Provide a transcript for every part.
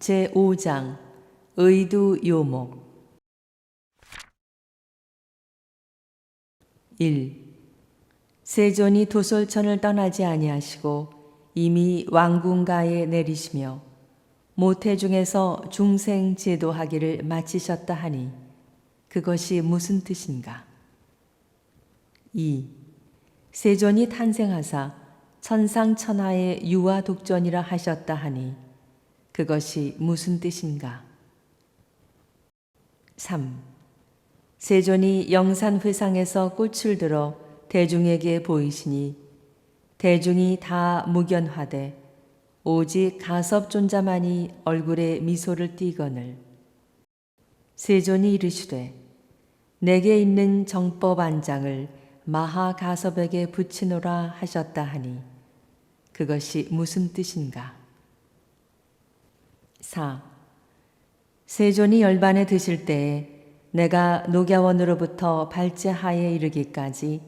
제5장 의두 요목 1. 세존이 도솔천을 떠나지 아니하시고 이미 왕궁가에 내리시며 모태 중에서 중생 제도하기를 마치셨다 하니 그것이 무슨 뜻인가? 2. 세존이 탄생하사 천상천하의 유아 독전이라 하셨다 하니 그것이 무슨 뜻인가? 3. 세존이 영산회상에서 꽃을 들어 대중에게 보이시니 대중이 다 무견화돼 오직 가섭존자만이 얼굴에 미소를 띠거늘 세존이 이르시되 내게 있는 정법 안장을 마하가섭에게 붙이노라 하셨다 하니 그것이 무슨 뜻인가? 4. 세존이 열반에 드실 때에 내가 녹야원으로부터 발제하에 이르기까지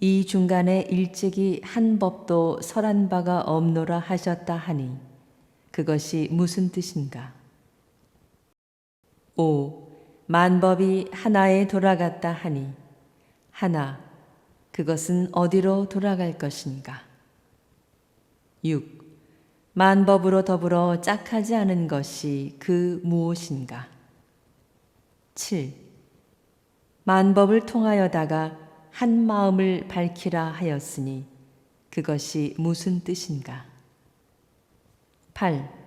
이 중간에 일찍이 한 법도 설한 바가 없노라 하셨다 하니 그것이 무슨 뜻인가? 5. 만법이 하나에 돌아갔다 하니 하나 그것은 어디로 돌아갈 것인가? 6. 만법으로 더불어 짝하지 않은 것이 그 무엇인가? 7. 만법을 통하여다가 한 마음을 밝히라 하였으니 그것이 무슨 뜻인가? 8.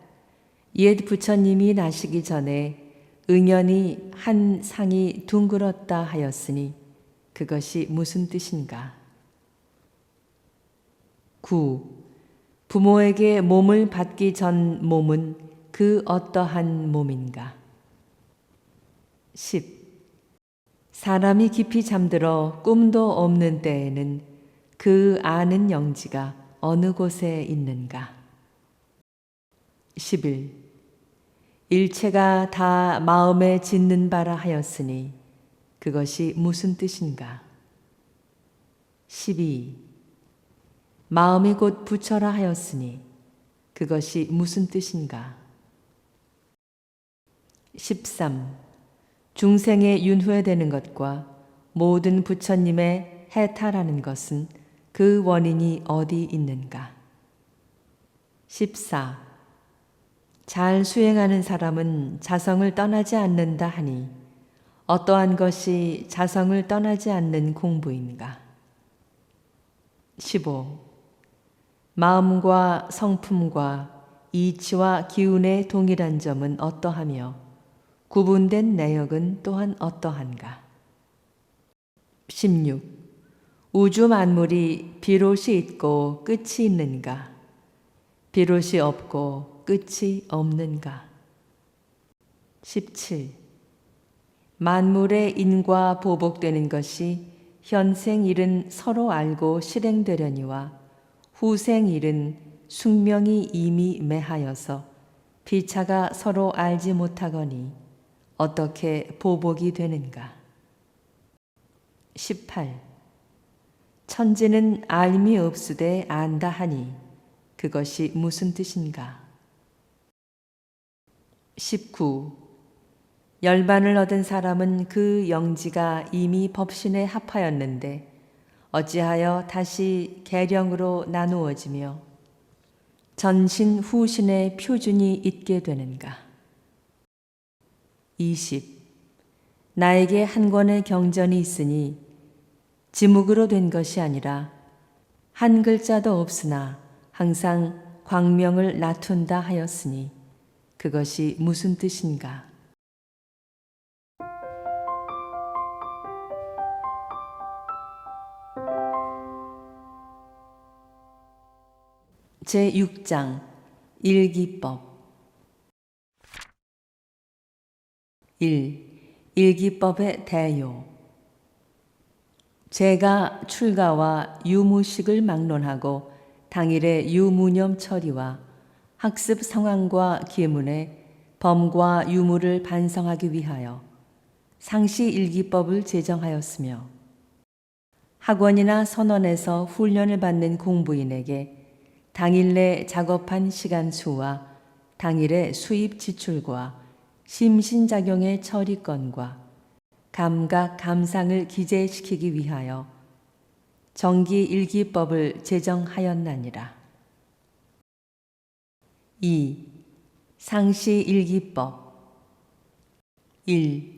옛 부처님이 나시기 전에 응연히 한 상이 둥글었다 하였으니 그것이 무슨 뜻인가? 9. 부모에게 몸을 받기 전 몸은 그 어떠한 몸인가? 10. 사람이 깊이 잠들어 꿈도 없는 때에는 그 아는 영지가 어느 곳에 있는가? 11. 일체가 다 마음에 짓는 바라 하였으니 그것이 무슨 뜻인가? 12. 마음이 곧 부처라 하였으니 그것이 무슨 뜻인가? 13. 중생의 윤회되는 것과 모든 부처님의 해탈하는 것은 그 원인이 어디 있는가? 14. 잘 수행하는 사람은 자성을 떠나지 않는다 하니 어떠한 것이 자성을 떠나지 않는 공부인가? 15. 마음과 성품과 이치와 기운의 동일한 점은 어떠하며 구분된 내역은 또한 어떠한가? 16. 우주 만물이 비롯이 있고 끝이 있는가? 비롯이 없고 끝이 없는가? 17. 만물의 인과 보복되는 것이 현생 일은 서로 알고 실행되려니와 후생 일은 숙명이 이미 매하여서 비차가 서로 알지 못하거니 어떻게 보복이 되는가? 18. 천지는 알미 없으되 안다 하니 그것이 무슨 뜻인가? 19. 열반을 얻은 사람은 그 영지가 이미 법신에 합하였는데 어찌하여 다시 계령으로 나누어지며 전신 후신의 표준이 있게 되는가? 20. 나에게 한 권의 경전이 있으니 지묵으로 된 것이 아니라 한 글자도 없으나 항상 광명을 나툰다 하였으니 그것이 무슨 뜻인가? 제6장 일기법 1. 일기법의 대요 제가 출가와 유무식을 막론하고 당일의 유무념 처리와 학습 상황과 기문에 범과 유무를 반성하기 위하여 상시 일기법을 제정하였으며 학원이나 선원에서 훈련을 받는 공부인에게 당일 내 작업한 시간 수와 당일의 수입 지출과 심신작용의 처리건과 감각 감상을 기재시키기 위하여 정기 일기법을 제정하였나니라. 2. 상시 일기법 1.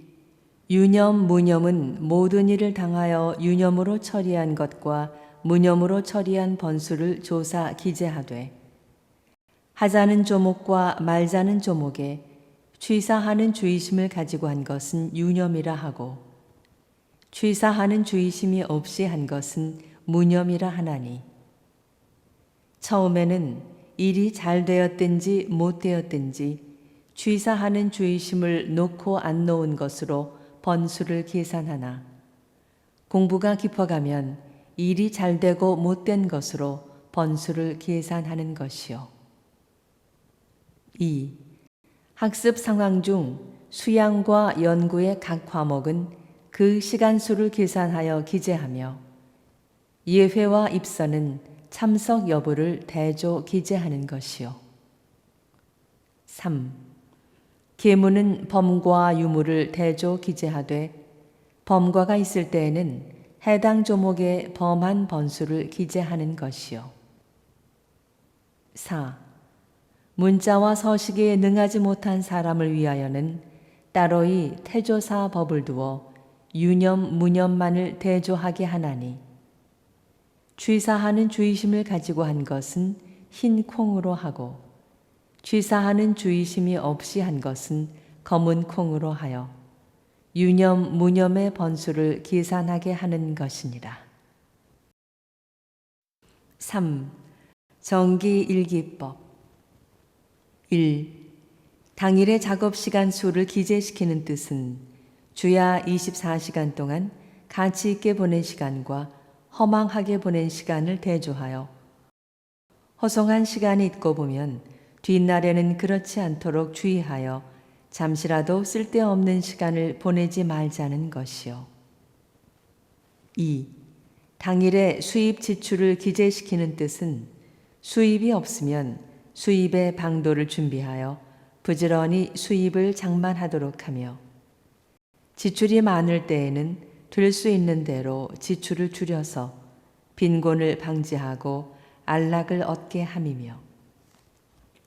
유념 무념은 모든 일을 당하여 유념으로 처리한 것과 무념으로 처리한 번수를 조사 기재하되 하자는 조목과 말자는 조목에 취사하는 주의심을 가지고 한 것은 유념이라 하고 취사하는 주의심이 없이 한 것은 무념이라 하나니 처음에는 일이 잘 되었든지 못 되었든지 취사하는 주의심을 놓고 안 놓은 것으로 번수를 계산하나 공부가 깊어가면 일이 잘 되고 못된 것으로 번수를 계산하는 것이요. 2. 학습 상황 중 수양과 연구의 각 과목은 그 시간수를 계산하여 기재하며 예회와 입선은 참석 여부를 대조 기재하는 것이요. 3. 계문은 범과 유무를 대조 기재하되 범과가 있을 때에는 해당 조목의 범한 번수를 기재하는 것이요. 4. 문자와 서식에 능하지 못한 사람을 위하여는 따로이 태조사 법을 두어 유념 무념만을 대조하게 하나니 취사하는 주의심을 가지고 한 것은 흰 콩으로 하고 취사하는 주의심이 없이 한 것은 검은 콩으로 하여 유념 무념의 번수를 계산하게 하는 것이니라. 3. 정기 일기법 1. 당일의 작업 시간 수를 기재시키는 뜻은 주야 24시간 동안 가치 있게 보낸 시간과 허망하게 보낸 시간을 대조하여 허송한 시간이 있고 보면 뒷날에는 그렇지 않도록 주의하여 잠시라도 쓸데없는 시간을 보내지 말자는 것이요. 2. 당일의 수입 지출을 기재시키는 뜻은 수입이 없으면 수입의 방도를 준비하여 부지런히 수입을 장만하도록 하며 지출이 많을 때에는 될수 있는 대로 지출을 줄여서 빈곤을 방지하고 안락을 얻게 함이며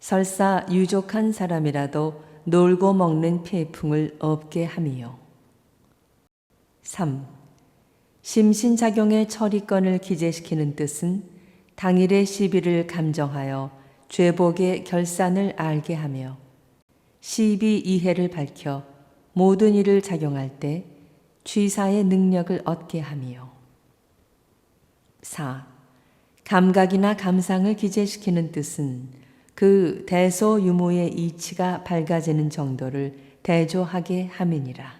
설사 유족한 사람이라도 놀고 먹는 폐풍을 없게 함이요. 3. 심신작용의 처리권을 기재시키는 뜻은 당일의 시비를 감정하여 죄복의 결산을 알게 하며 시비 이해를 밝혀 모든 일을 작용할 때 취사의 능력을 얻게 함이요. 4. 감각이나 감상을 기재시키는 뜻은 그 대소 유무의 이치가 밝아지는 정도를 대조하게 함이니라.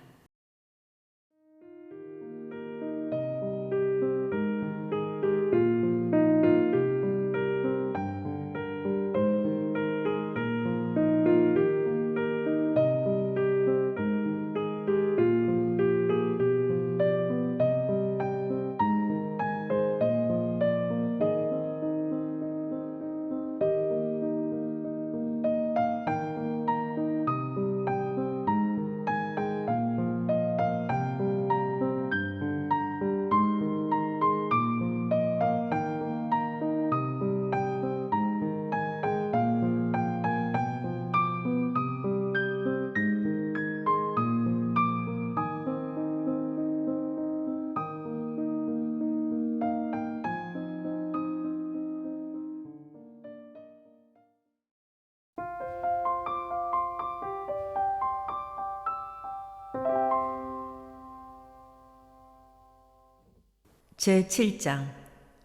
제7장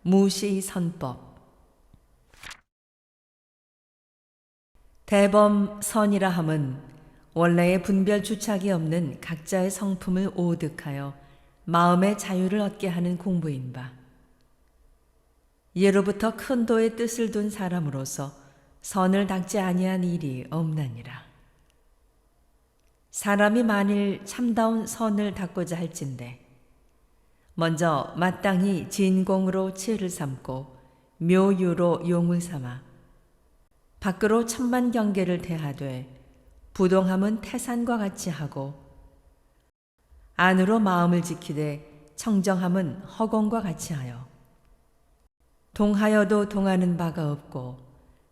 무시선법. 대범 선이라 함은 원래의 분별 주착이 없는 각자의 성품을 오득하여 마음의 자유를 얻게 하는 공부인 바. 예로부터 큰 도의 뜻을 둔 사람으로서 선을 닦지 아니한 일이 없나니라. 사람이 만일 참다운 선을 닦고자 할진대 먼저 마땅히 진공으로 치를 삼고 묘유로 용을 삼아 밖으로 천만 경계를 대하되 부동함은 태산과 같이 하고 안으로 마음을 지키되 청정함은 허공과 같이 하여 동하여도 동하는 바가 없고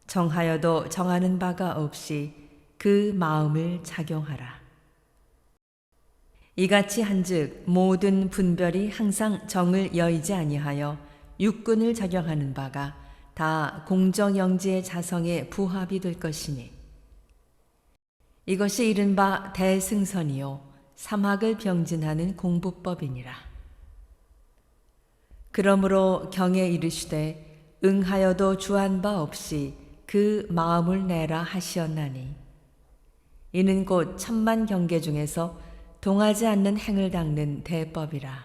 정하여도 정하는 바가 없이 그 마음을 작용하라. 이같이 한즉 모든 분별이 항상 정을 여의지 아니하여 육군을 작용하는 바가 다 공정영지의 자성에 부합이 될 것이니. 이것이 이른바 대승선이요. 삼학을 병진하는 공부법이니라. 그러므로 경에 이르시되 응하여도 주한 바 없이 그 마음을 내라 하시었나니. 이는 곧 천만 경계 중에서 동하지 않는 행을 닦는 대법이라.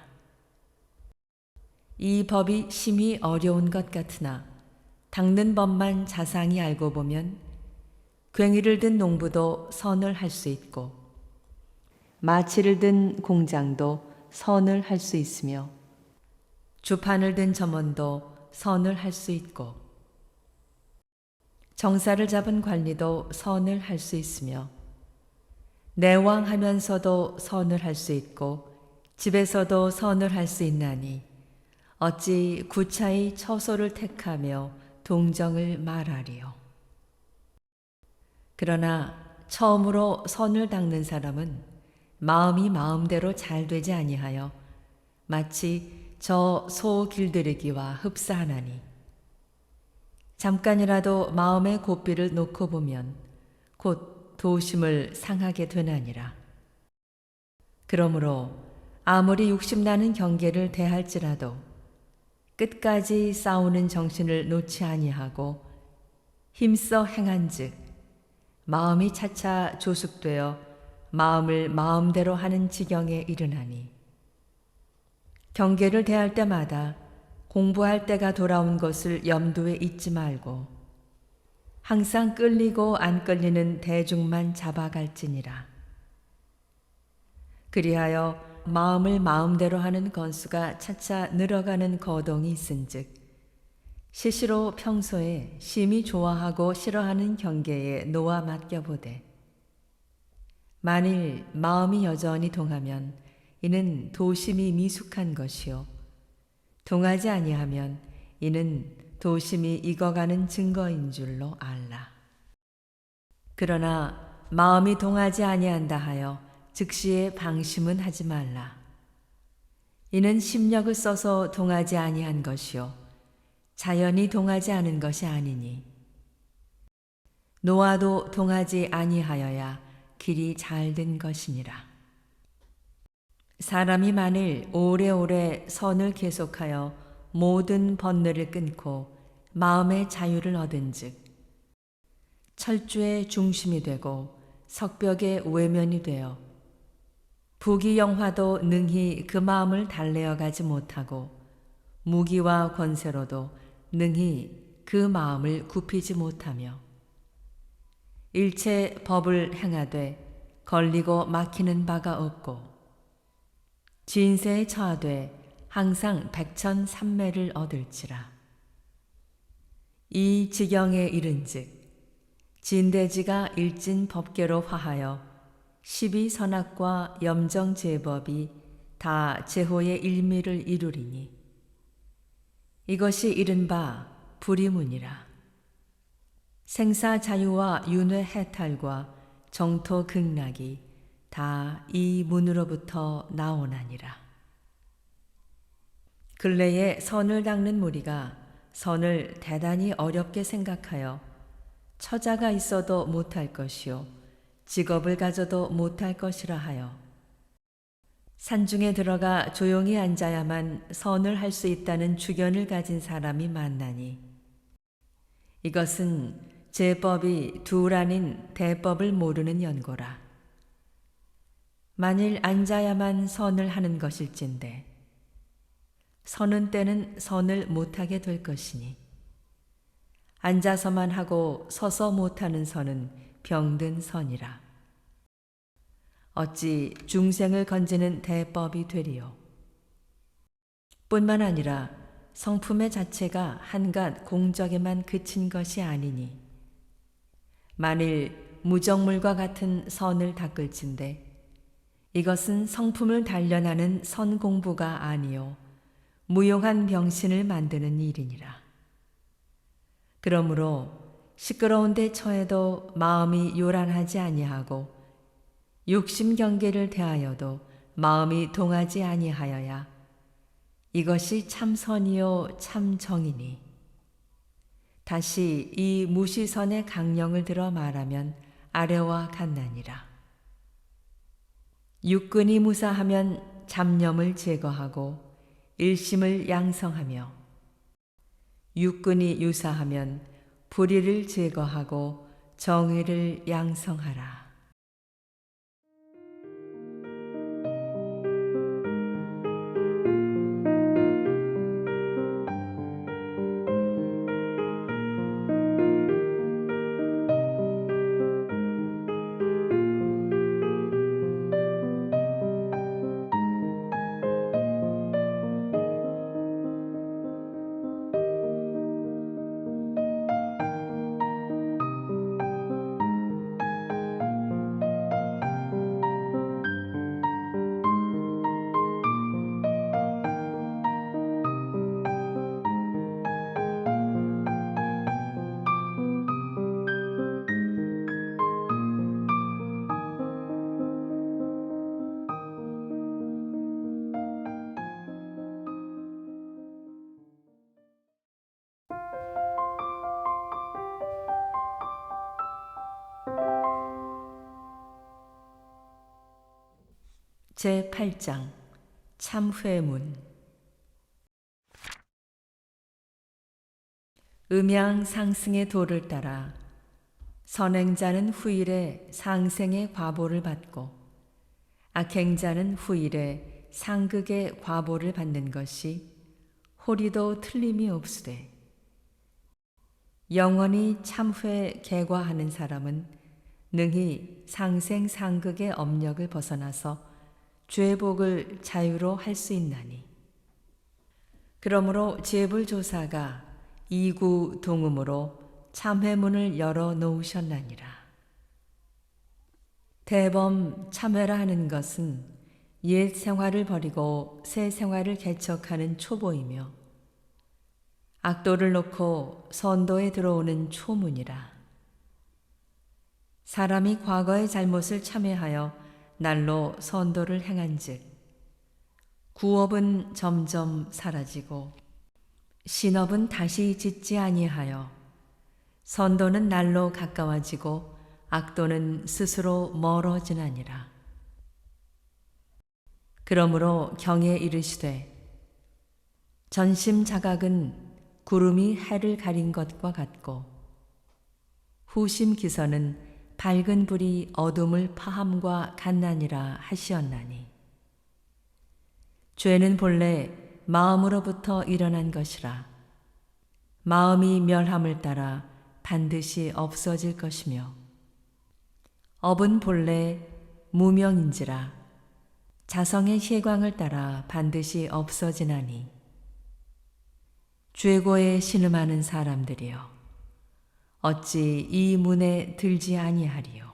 이 법이 심히 어려운 것 같으나 닦는 법만 자상히 알고 보면 괭이를 든 농부도 선을 할 수 있고 마치를 든 공장도 선을 할 수 있으며 주판을 든 점원도 선을 할 수 있고 정사를 잡은 관리도 선을 할 수 있으며 내왕 하면서도 선을 할 수 있고 집에서도 선을 할 수 있나니 어찌 구차히 처소를 택하며 동정을 말하리요. 그러나 처음으로 선을 닦는 사람은 마음이 마음대로 잘 되지 아니하여 마치 저 소 길들이기와 흡사하나니 잠깐이라도 마음의 고삐를 놓고 보면 곧 도심을 상하게 되나니라. 그러므로 아무리 욕심나는 경계를 대할지라도 끝까지 싸우는 정신을 놓지 아니하고 힘써 행한즉 마음이 차차 조숙되어 마음을 마음대로 하는 지경에 이르나니 경계를 대할 때마다 공부할 때가 돌아온 것을 염두에 잊지 말고 항상 끌리고 안 끌리는 대중만 잡아갈지니라. 그리하여 마음을 마음대로 하는 건수가 차차 늘어가는 거동이 있은즉 시시로 평소에 심히 좋아하고 싫어하는 경계에 놓아 맡겨보되 만일 마음이 여전히 동하면 이는 도심이 미숙한 것이요 동하지 아니하면 이는 도심이 익어가는 증거인 줄로 알라. 그러나 마음이 동하지 아니한다 하여 즉시에 방심은 하지 말라. 이는 심력을 써서 동하지 아니한 것이요 자연히 동하지 않은 것이 아니니 노아도 동하지 아니하여야 길이 잘 된 것이니라. 사람이 만일 오래오래 선을 계속하여 모든 번뇌를 끊고 마음의 자유를 얻은즉 철주의 중심이 되고 석벽의 외면이 되어 부귀영화도 능히 그 마음을 달래어 가지 못하고 무기와 권세로도 능히 그 마음을 굽히지 못하며 일체 법을 행하되 걸리고 막히는 바가 없고 진세에 처하되 항상 백천삼매를 얻을지라. 이 지경에 이른즉 진대지가 일진 법계로 화하여 십이 선악과 염정 제법이 다 제호의 일미를 이루리니. 이것이 이른바 불이문이라. 생사 자유와 윤회 해탈과 정토 극락이 다 이 문으로부터 나오나니라 근래에 선을 닦는 무리가 선을 대단히 어렵게 생각하여 처자가 있어도 못할 것이요 직업을 가져도 못할 것이라 하여 산중에 들어가 조용히 앉아야만 선을 할 수 있다는 주견을 가진 사람이 많나니 이것은 제법이 둘 아닌 대법을 모르는 연고라. 만일 앉아야만 선을 하는 것일진데 서는 때는 선을 못하게 될 것이니 앉아서만 하고 서서 못하는 선은 병든 선이라. 어찌 중생을 건지는 대법이 되리요. 뿐만 아니라 성품의 자체가 한갓 공적에만 그친 것이 아니니 만일 무정물과 같은 선을 닦을진대 이것은 성품을 단련하는 선 공부가 아니요 무용한 병신을 만드는 일이니라. 그러므로 시끄러운 데 처해도 마음이 요란하지 아니하고 욕심 경계를 대하여도 마음이 동하지 아니하여야 이것이 참 선이요 참 정이니 다시 이 무시선의 강령을 들어 말하면 아래와 같나니라 육근이 무사하면 잡념을 제거하고 일심을 양성하며 육근이 유사하면 불의를 제거하고 정의를 양성하라. 제 8장 참회문. 음양 상승의 도를 따라 선행자는 후일에 상생의 과보를 받고 악행자는 후일에 상극의 과보를 받는 것이 호리도 틀림이 없으되 영원히 참회 개과하는 사람은 능히 상생 상극의 업력을 벗어나서 죄복을 자유로 할 수 있나니. 그러므로 제불조사가 이구 동음으로 참회문을 열어 놓으셨나니라. 대범 참회라 하는 것은 옛 생활을 버리고 새 생활을 개척하는 초보이며 악도를 놓고 선도에 들어오는 초문이라. 사람이 과거의 잘못을 참회하여 날로 선도를 행한즉 구업은 점점 사라지고 신업은 다시 짓지 아니하여 선도는 날로 가까워지고 악도는 스스로 멀어지나니라. 그러므로 경에 이르시되 전심 자각은 구름이 해를 가린 것과 같고 후심 기선은 밝은 불이 어둠을 파함과 같나니라 하시었나니. 죄는 본래 마음으로부터 일어난 것이라. 마음이 멸함을 따라 반드시 없어질 것이며 업은 본래 무명인지라. 자성의 희광을 따라 반드시 없어지나니. 죄고에 신음하는 사람들이여 어찌 이 문에 들지 아니하리요.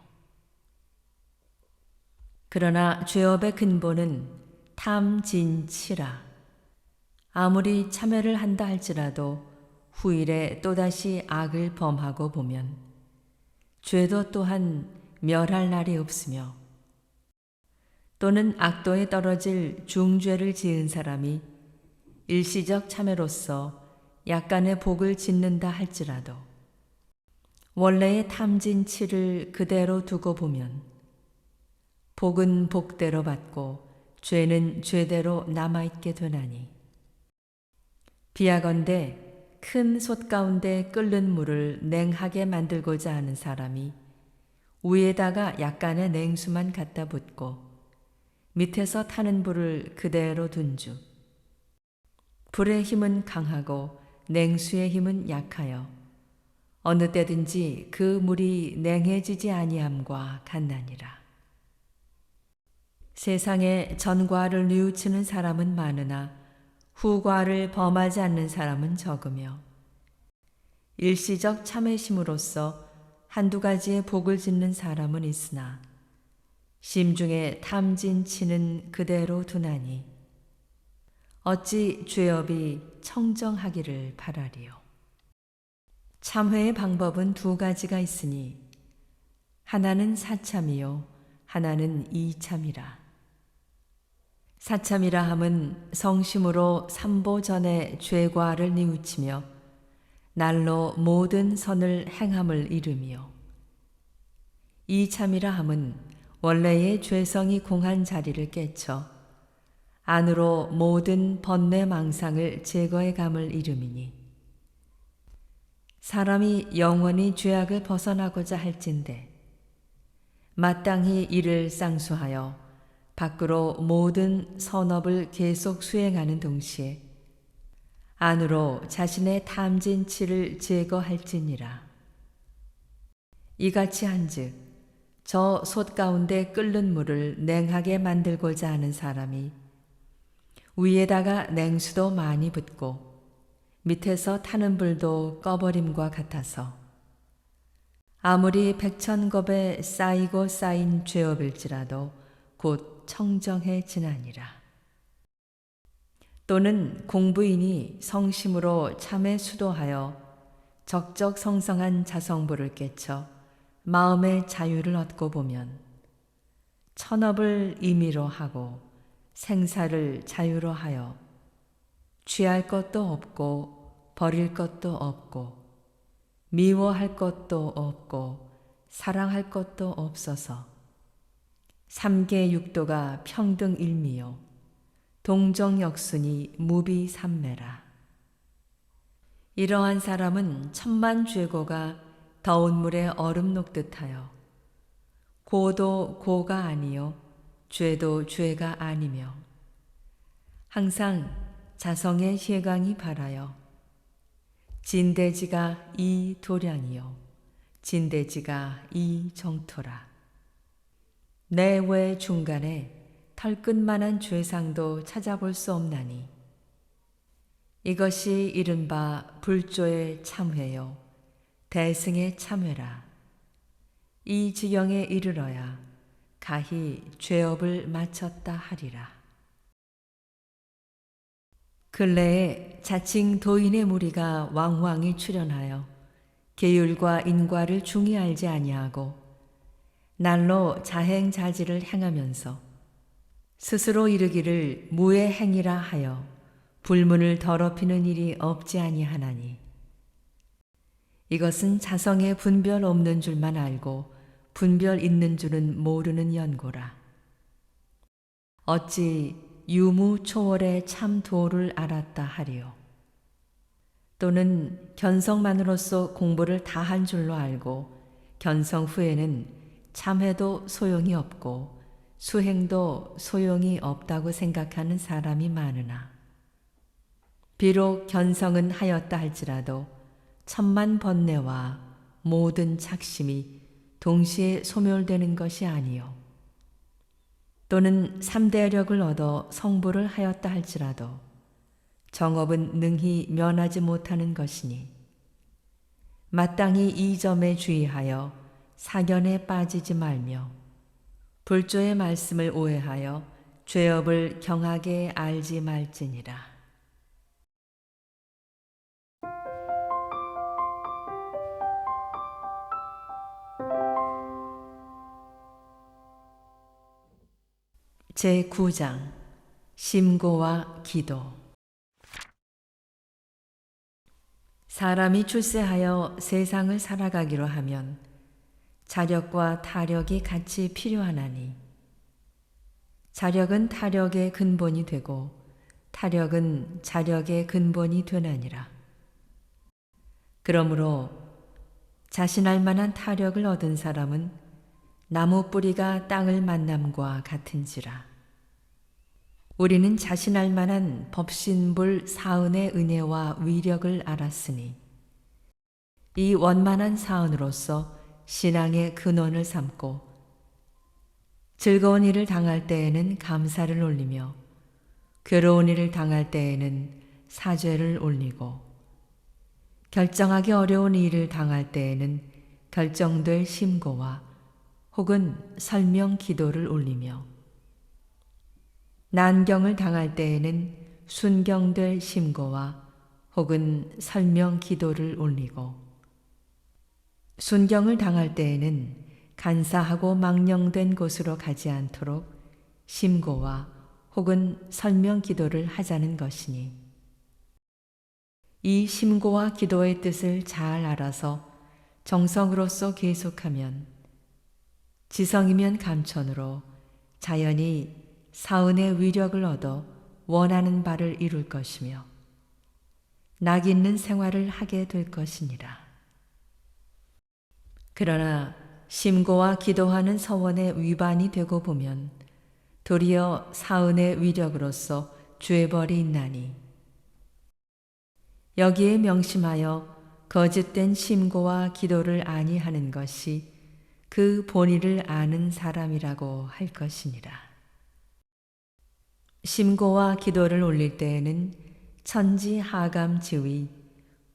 그러나 죄업의 근본은 탐진치라. 아무리 참회를 한다 할지라도 후일에 또다시 악을 범하고 보면 죄도 또한 멸할 날이 없으며 또는 악도에 떨어질 중죄를 지은 사람이 일시적 참회로서 약간의 복을 짓는다 할지라도 원래의 탐진치를 그대로 두고 보면 복은 복대로 받고 죄는 죄대로 남아있게 되나니. 비하건대 큰 솥 가운데 끓는 물을 냉하게 만들고자 하는 사람이 위에다가 약간의 냉수만 갖다 붓고 밑에서 타는 불을 그대로 둔주. 불의 힘은 강하고 냉수의 힘은 약하여 어느 때든지 그 물이 냉해지지 아니함과 같나니라. 세상에 전과를 뉘우치는 사람은 많으나 후과를 범하지 않는 사람은 적으며 일시적 참회심으로써 한두 가지의 복을 짓는 사람은 있으나 심중에 탐진치는 그대로 두나니 어찌 죄업이 청정하기를 바라리요. 참회의 방법은 두 가지가 있으니 하나는 사참이요 하나는 이참이라. 사참이라 함은 성심으로 삼보 전에 죄과를 뉘우치며 날로 모든 선을 행함을 이름이요. 이참이라 함은 원래의 죄성이 공한 자리를 깨쳐 안으로 모든 번뇌 망상을 제거해 감을 이름이니 사람이 영원히 죄악을 벗어나고자 할진대 마땅히 이를 쌍수하여 밖으로 모든 선업을 계속 수행하는 동시에 안으로 자신의 탐진치를 제거할지니라. 이같이 한즉 저 솥 가운데 끓는 물을 냉하게 만들고자 하는 사람이 위에다가 냉수도 많이 붓고 밑에서 타는 불도 꺼버림과 같아서 아무리 백천겁에 쌓이고 쌓인 죄업일지라도 곧 청정해 지나니라. 또는 공부인이 성심으로 참에 수도하여 적적 성성한 자성부를 깨쳐 마음의 자유를 얻고 보면 천업을 임의로 하고 생사를 자유로 하여 취할 것도 없고 버릴 것도 없고 미워할 것도 없고 사랑할 것도 없어서. 삼계 육도가 평등 일미요. 동정역순이 무비삼매라. 이러한 사람은 천만 죄고가 더운 물에 얼음 녹듯하여 고도 고가 아니요 죄도 죄가 아니며 항상 자성의 희강이 바라여 진대지가 이 도량이요. 진대지가 이 정토라. 내 외 중간에 털끝만한 죄상도 찾아볼 수 없나니. 이것이 이른바 불조의 참회요. 대승의 참회라. 이 지경에 이르러야 가히 죄업을 마쳤다 하리라 근래에 자칭 도인의 무리가 왕왕이 출현하여 계율과 인과를 중히 알지 아니하고 날로 자행자지를 행하면서 스스로 이르기를 무의 행이라 하여 불문을 더럽히는 일이 없지 아니하나니. 이것은 자성에 분별 없는 줄만 알고 분별 있는 줄은 모르는 연고라. 어찌 유무 초월의 참 도를 알았다 하리요. 또는 견성만으로서 공부를 다 한 줄로 알고 견성 후에는 참회도 소용이 없고 수행도 소용이 없다고 생각하는 사람이 많으나 비록 견성은 하였다 할지라도 천만 번뇌와 모든 착심이 동시에 소멸되는 것이 아니요 또는 삼대력을 얻어 성불을 하였다 할지라도 정업은 능히 면하지 못하는 것이니 마땅히 이 점에 주의하여 사견에 빠지지 말며 불조의 말씀을 오해하여 죄업을 경하게 알지 말지니라. 제 9장 심고와 기도 사람이 출세하여 세상을 살아가기로 하면 자력과 타력이 같이 필요하나니 자력은 타력의 근본이 되고 타력은 자력의 근본이 되나니라. 그러므로 자신할 만한 타력을 얻은 사람은 나무 뿌리가 땅을 만남과 같은지라. 우리는 자신할 만한 법신불 사은의 은혜와 위력을 알았으니 이 원만한 사은으로서 신앙의 근원을 삼고 즐거운 일을 당할 때에는 감사를 올리며 괴로운 일을 당할 때에는 사죄를 올리고 결정하기 어려운 일을 당할 때에는 결정될 심고와 혹은 설명 기도를 올리며 난경을 당할 때에는 순경될 심고와 혹은 설명 기도를 올리고 순경을 당할 때에는 간사하고 망령된 곳으로 가지 않도록 심고와 혹은 설명 기도를 하자는 것이니 이 심고와 기도의 뜻을 잘 알아서 정성으로서 계속하면 지성이면 감천으로 자연히 사은의 위력을 얻어 원하는 바를 이룰 것이며 낙 있는 생활을 하게 될 것이니라. 그러나 심고와 기도하는 서원의 위반이 되고 보면 도리어 사은의 위력으로서 죄벌이 있나니 여기에 명심하여 거짓된 심고와 기도를 아니하는 것이 그 본의를 아는 사람이라고 할 것이니라. 심고와 기도를 올릴 때에는 천지 하감 지위,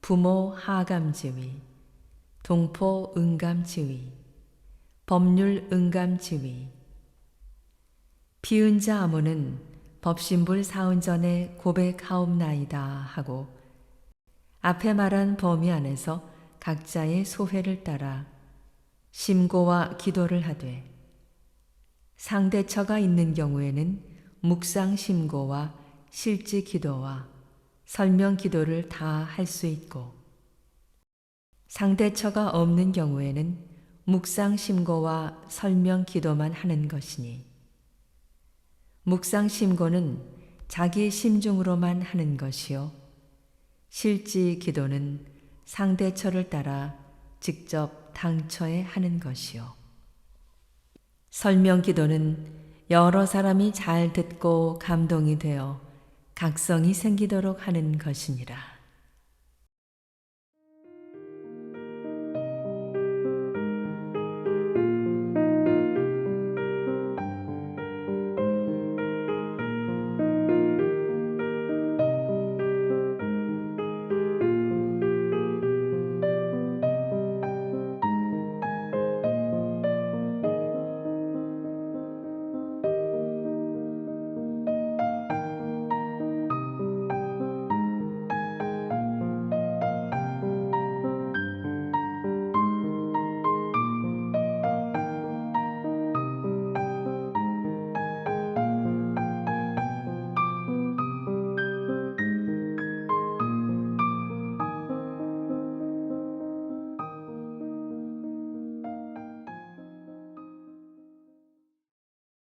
부모 하감 지위, 동포 응감 지위, 법률 응감 지위, 피은자 아무는 법신불 사은 전에 고백하옵나이다 하고 앞에 말한 범위 안에서 각자의 소회를 따라 심고와 기도를 하되 상대처가 있는 경우에는 묵상 심고와 실지 기도와 설명 기도를 다 할 수 있고 상대처가 없는 경우에는 묵상 심고와 설명 기도만 하는 것이니 묵상 심고는 자기 심중으로만 하는 것이요 실지 기도는 상대처를 따라 직접 당처에 하는 것이요 설명 기도는 여러 사람이 잘 듣고 감동이 되어 각성이 생기도록 하는 것이니라.